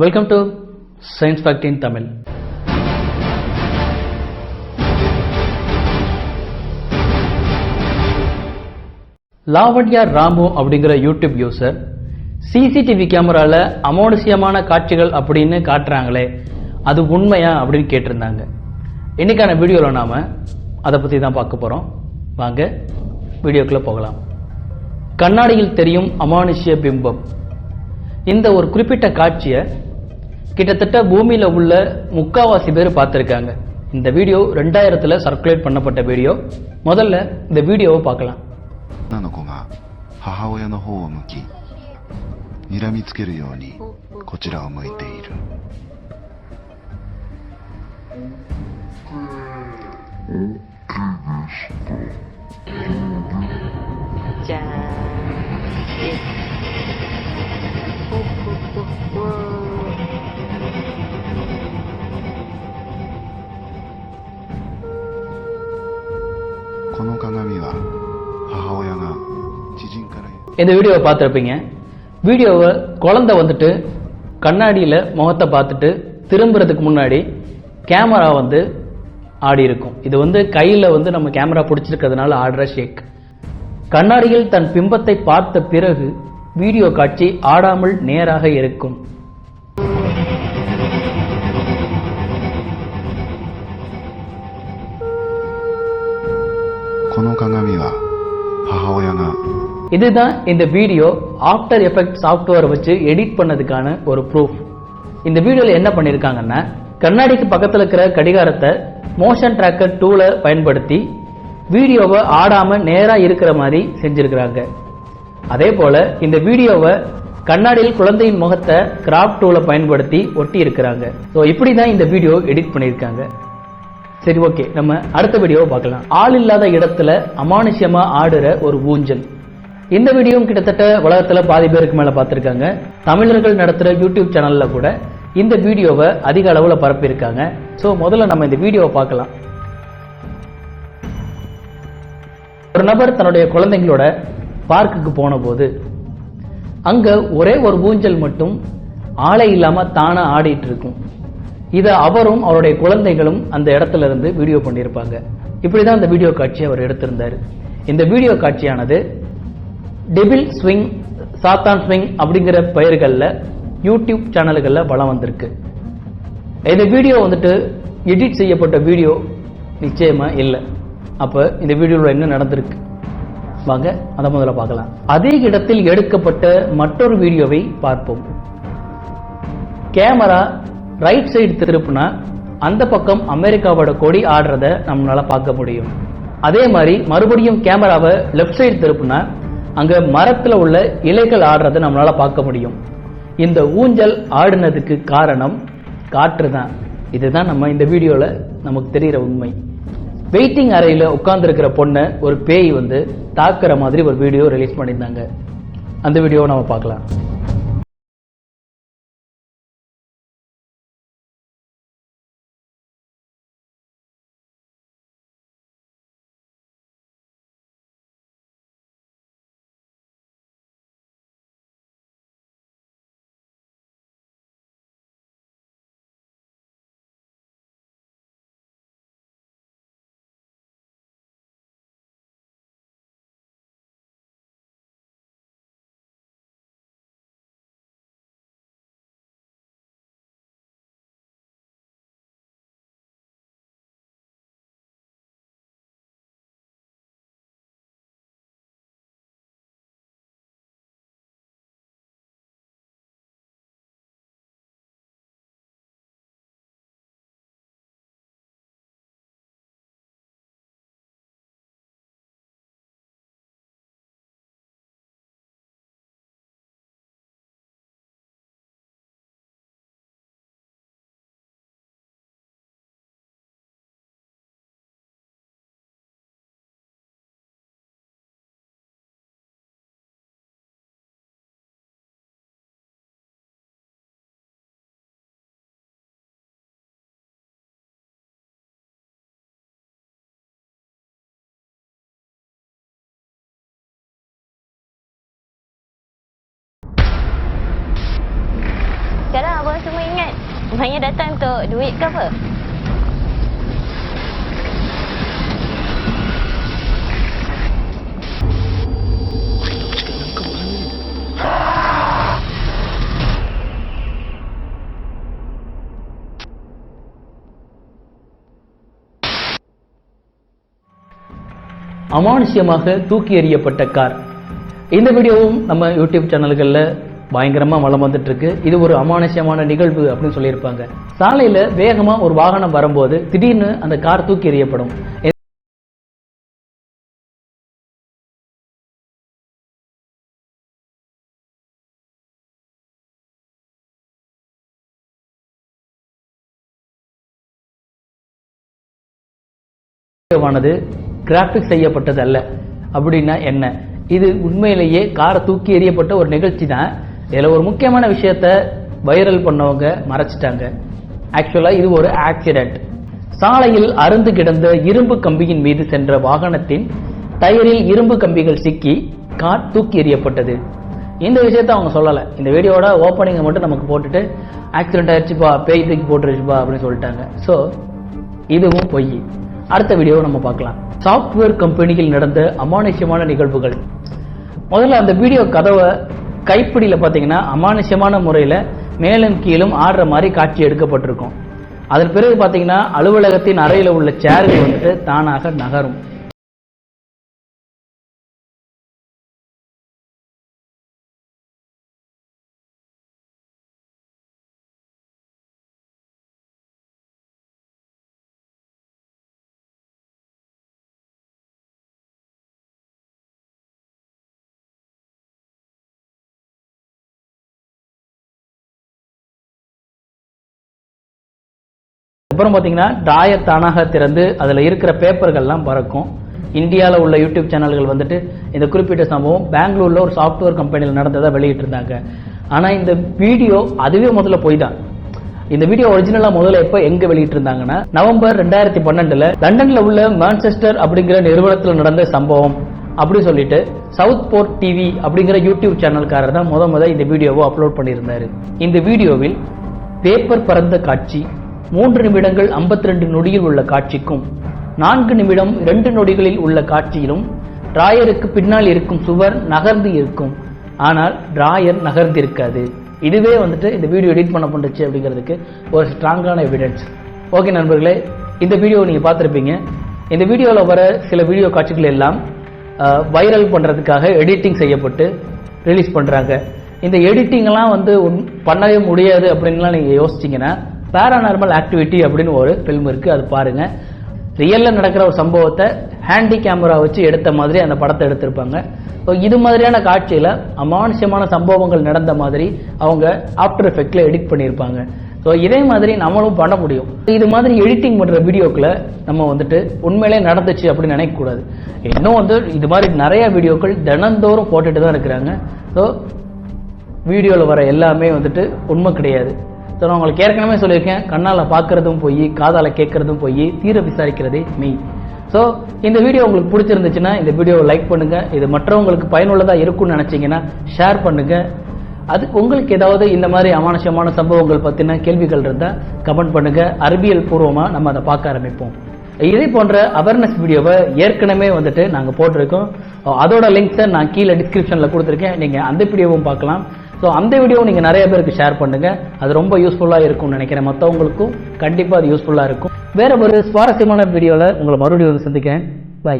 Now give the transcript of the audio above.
Welcome to science fact in Tamil Lavanya Ramu அப்படிங்கிற YouTube user CCTV கேமராவில் அமானுஷ்யமான காட்சிகள் அப்படின்னு காட்டுறாங்களே அது உண்மையா அப்படின்னு கேட்டிருந்தாங்க. இன்னைக்கான வீடியோவில் நாம் அதை பற்றி தான் பார்க்க போகிறோம் வாங்க வீடியோக்குள்ளே போகலாம். கண்ணாடியில் தெரியும் அமானுஷ்ய பிம்பம். இந்த ஒரு குறிப்பிட்ட காட்சியை கிட்டத்தட்ட பூமியில உள்ள முக்காவாசி பேர் பார்த்துருக்காங்க இந்த வீடியோ ரெண்டாயிரத்துல சர்க்குலேட் பண்ணப்பட்ட வீடியோ முதல்ல இந்த வீடியோவை பார்க்கலாம் 女の子が母親の方を向き睨みつけるようにこちらを向いている じゃ இந்த வீடியோவை பார்த்துருப்பீங்க வீடியோவை குழந்தை வந்துட்டு கண்ணாடியில் முகத்தை பார்த்துட்டு திரும்புறதுக்கு முன்னாடி கேமரா வந்து ஆடி இருக்கும் இது வந்து கையில் வந்து நம்ம கேமரா பிடிச்சிருக்கிறதுனால ஆடுற ஷேக் கண்ணாடியில் தன் பிம்பத்தை பார்த்த பிறகு வீடியோ காட்சி ஆடாமல் நேராக இருக்கும் この鏡は母親が இதுதான் இந்த வீடியோ ஆஃப்டர் எஃபெக்ட் சாஃப்ட்வேர் வச்சு எடிட் பண்ணதுக்கான ஒரு ப்ரூஃப் இந்த வீடியோவில் என்ன பண்ணியிருக்காங்கன்னா கண்ணாடிக்கு பக்கத்தில் இருக்கிற கடிகாரத்தை மோஷன் ட்ராக்கர் டூலை பயன்படுத்தி வீடியோவை ஆடாமல் நேராக இருக்கிற மாதிரி செஞ்சுருக்கிறாங்க. அதே போல் இந்த வீடியோவை கண்ணாடியில் குழந்தையின் முகத்தை கிராஃப்ட் டூலை பயன்படுத்தி ஒட்டி இருக்கிறாங்க. ஸோ இப்படி தான் இந்த வீடியோ எடிட் பண்ணியிருக்காங்க சரி ஓகே நம்ம அடுத்த வீடியோவை பார்க்கலாம். ஆள் இல்லாத இடத்துல அமானுஷ்யமாக ஆடுற ஒரு ஊஞ்சல். இந்த வீடியோவும் கிட்டத்தட்ட உலகத்தில் பாதி பேருக்கு மேலே பார்த்துருக்காங்க. தமிழர்கள் நடத்துகிற யூடியூப் சேனலில் கூட இந்த வீடியோவை அதிக அளவில் பரப்பியிருக்காங்க. ஸோ முதல்ல நம்ம இந்த வீடியோவை பார்க்கலாம். ஒரு நபர் தன்னுடைய குழந்தைங்களோட பார்க்குக்கு போன போது ஒரே ஒரு ஊஞ்சல் மட்டும் ஆளே இல்லாமல் தானாக ஆடிட்டு இருக்கும் இதை அவரும் அவருடைய குழந்தைகளும் அந்த இடத்துல இருந்து வீடியோ பண்ணியிருப்பாங்க. இப்படி தான் அந்த வீடியோ காட்சியை அவர் எடுத்திருந்தாரு. இந்த வீடியோ காட்சியானது டெபில் ஸ்விங் சாத்தான் ஸ்விங் அப்படிங்கிற பெயர்களில் யூடியூப் சேனல்களில் வளம் வந்திருக்கு. இந்த வீடியோ வந்துட்டு எடிட் செய்யப்பட்ட வீடியோ நிச்சயமாக இல்லை. அப்போ இந்த வீடியோவில் என்ன நடந்திருக்கு? வாங்க அதை முதல்ல பார்க்கலாம். அதே இடத்தில் எடுக்கப்பட்ட மற்றொரு வீடியோவை பார்ப்போம். கேமரா ரைட் சைடு திருப்புனா அந்த பக்கம் அமெரிக்காவோட கொடி ஆடுறத நம்மளால் பார்க்க முடியும். அதே மாதிரி மறுபடியும் கேமராவை லெஃப்ட் சைடு திருப்புனா அங்க மரத்துல உள்ள இலைகள் ஆடுறதை நம்மளால பார்க்க முடியும். இந்த ஊஞ்சல் ஆடுனதுக்கு காரணம் காற்று தான். இதுதான் நம்ம இந்த வீடியோல நமக்கு தெரிகிற உண்மை. வெயிட்டிங் அறையில உட்கார்ந்துருக்கிற பொண்ணை ஒரு பேய் வந்து தாக்குற மாதிரி ஒரு வீடியோ ரிலீஸ் பண்ணியிருந்தாங்க. அந்த வீடியோவை நம்ம பார்க்கலாம். Ingat Maya datang untuk duit ke apa? அமானுஷ்யமாக தூக்கி எறியப்பட்ட கார் இந்த வீடியோவும் நம்ம யூடியூப் சேனல்களில் பயங்கரமாக வளம் வந்துட்டு இருக்கு இது ஒரு அமானுஷ்யமான நிகழ்வு அப்படின்னு சொல்லியிருப்பாங்க. சாலையில் வேகமாக ஒரு வாகனம் வரும்போது திடீர்னு அந்த கார் தூக்கி எறியப்படும். வானது கிராஃபிக் செய்யப்பட்டது அல்ல அப்படின்னா என்ன? இது உண்மையிலேயே காரை தூக்கி எறியப்பட்ட ஒரு நிகழ்ச்சி தான் இதில் ஒரு முக்கியமான விஷயத்த வைரல் பண்ணவங்க மறைச்சிட்டாங்க. ஆக்சுவலாக இது ஒரு ஆக்சிடெண்ட் சாலையில் அருந்து கிடந்த இரும்பு கம்பியின் மீது சென்ற வாகனத்தின் டயரில் இரும்பு கம்பிகள் சிக்கி கார் தூக்கி எறியப்பட்டது. இந்த விஷயத்த அவங்க சொல்லலை. இந்த வீடியோட ஓப்பனிங்கை மட்டும் நமக்கு போட்டுட்டு ஆக்சிடென்ட் ஆயிடுச்சுப்பா பேய் தூக்கி போட்டுருச்சுப்பா அப்படின்னு சொல்லிட்டாங்க. ஸோ இதுவும் பொய். அடுத்த வீடியோவை நம்ம பார்க்கலாம். சாஃப்ட்வேர் கம்பெனியில் நடந்த அமானுஷ்யமான நிகழ்வுகள். முதல்ல அந்த வீடியோ கதவை கைப்பிடியில் பார்த்தீங்கன்னா அமானுஷ்யமான முறையில் மேலும் கீழும் ஆடுற மாதிரி காட்சி எடுக்கப்பட்டிருக்கும். அதன் பிறகு பார்த்தீங்கன்னா அலுவலகத்தின் அறையில் உள்ள சேர்கள் வந்துட்டு தானாக நகரும். அப்புறம் பார்த்தீங்கன்னா டாயர் தானாக திறந்து அதில் இருக்கிற பேப்பர்கள்லாம் பறக்கும். இந்தியாவில் உள்ள யூடியூப் சேனல்கள் வந்துட்டு இந்த குறிப்பிட்ட சம்பவம் பெங்களூரில் ஒரு சாஃப்ட்வேர் கம்பெனியில் நடந்ததை வெளியிட்டிருந்தாங்க. ஆனால் இந்த வீடியோ அதுவே முதல்ல போய் தான் இந்த வீடியோ ஒரிஜினலாக முதல்ல எப்போ எங்கே வெளியிட்டிருந்தாங்கன்னா நவம்பர் ரெண்டாயிரத்தி பன்னெண்டில் லண்டனில் உள்ள மான்செஸ்டர் அப்படிங்கிற நிறுவனத்தில் நடந்த சம்பவம். அப்படி சொல்லிட்டு சவுத் போர்ட் டிவி அப்படிங்கிற யூடியூப் சேனல்காரர் தான் முத முத இந்த வீடியோவை அப்லோட் பண்ணியிருந்தாரு. இந்த வீடியோவில் பேப்பர் பறந்த காட்சி மூன்று நிமிடங்கள் 52 நொடியில் உள்ள காட்சிக்கும் நான்கு நிமிடம் இரண்டு நொடிகளில் உள்ள காட்சியிலும் டிராயருக்கு பின்னால் இருக்கும் சுவர் நகர்ந்து இருக்கும். ஆனால் டிராயர் நகர்ந்திருக்காது. இதுவே வந்துட்டு இந்த வீடியோ எடிட் பண்ண பண்ணுச்சு அப்படிங்கிறதுக்கு ஒரு ஸ்ட்ராங்கான எவிடன்ஸ் ஓகே நண்பர்களே இந்த வீடியோ நீங்கள் பார்த்துருப்பீங்க. இந்த வீடியோவில் வர சில வீடியோ காட்சிகள் எல்லாம் வைரல் பண்ணுறதுக்காக எடிட்டிங் செய்யப்பட்டு ரிலீஸ் பண்ணுறாங்க இந்த எடிட்டிங்லாம் வந்து உன்- பண்ணவே முடியாது அப்படின்லாம் நீங்கள் யோசிச்சிங்கன்னா பேரானார்மல் ஆக்டிவிட்டி அப்படின்னு ஒரு ஃபில்ம் இருக்குது அது பாருங்கள் ரியலில் நடக்கிற ஒரு சம்பவத்தை ஹேண்டி கேமரா வச்சு எடுத்த மாதிரி அந்த படத்தை எடுத்திருப்பாங்க. ஸோ இது மாதிரியான காட்சியில் அமானுஷ்யமான சம்பவங்கள் நடந்த மாதிரி அவங்க ஆஃப்டர் எஃபெக்டில் எடிட் பண்ணியிருப்பாங்க. ஸோ இதே மாதிரி நம்மளும் பண்ண முடியும். இது மாதிரி எடிட்டிங் பண்ணுற வீடியோக்களை நம்ம வந்துட்டு உண்மையிலே நடந்துச்சு அப்படின்னு நினைக்கக்கூடாது. இன்னும் வந்து இது மாதிரி நிறைய வீடியோக்கள் தினந்தோறும் போட்டுட்டு தான் இருக்கிறாங்க. ஸோ வீடியோவில் வர எல்லாமே வந்துட்டு உண்மை கிடையாது. ஸோ நான் உங்களுக்கு ஏற்கனவே சொல்லியிருக்கேன். கண்ணால் பார்க்குறதும் போய் காதால் கேட்குறதும் போய் தீர விசாரிக்கிறதே மெய். ஸோ இந்த வீடியோ உங்களுக்கு பிடிச்சிருந்துச்சுன்னா இந்த வீடியோவை லைக் பண்ணுங்கள் இது மற்றவங்களுக்கு பயனுள்ளதாக இருக்கும்னு நினச்சிங்கன்னா ஷேர் பண்ணுங்கள் அது உங்களுக்கு ஏதாவது இந்த மாதிரி அமானுஷமான சம்பவங்கள் பற்றின கேள்விகள் இருந்தால் கமெண்ட் பண்ணுங்கள் அறிவியல் பூர்வமாக நம்ம அதை பார்க்க ஆரம்பிப்போம். இதே போன்ற அவேர்னஸ் வீடியோவை ஏற்கனவே வந்துட்டு நாங்கள் போட்டிருக்கோம். அதோட லிங்க்ஸை நான் கீழே டிஸ்கிரிப்ஷனில் கொடுத்துருக்கேன். நீங்கள் அந்த வீடியோவும் பார்க்கலாம். ஸோ அந்த வீடியோ நீங்கள் நிறைய பேருக்கு ஷேர் பண்ணுங்கள் அது ரொம்ப யூஸ்ஃபுல்லாக இருக்கும்னு நினைக்கிறேன். மற்றவங்களுக்கும் கண்டிப்பாக அது யூஸ்ஃபுல்லாக இருக்கும். வேற ஒரு சுவாரஸ்யமான வீடியோவில் உங்களை மறுபடியும் வந்து சந்திக்கிறேன். பை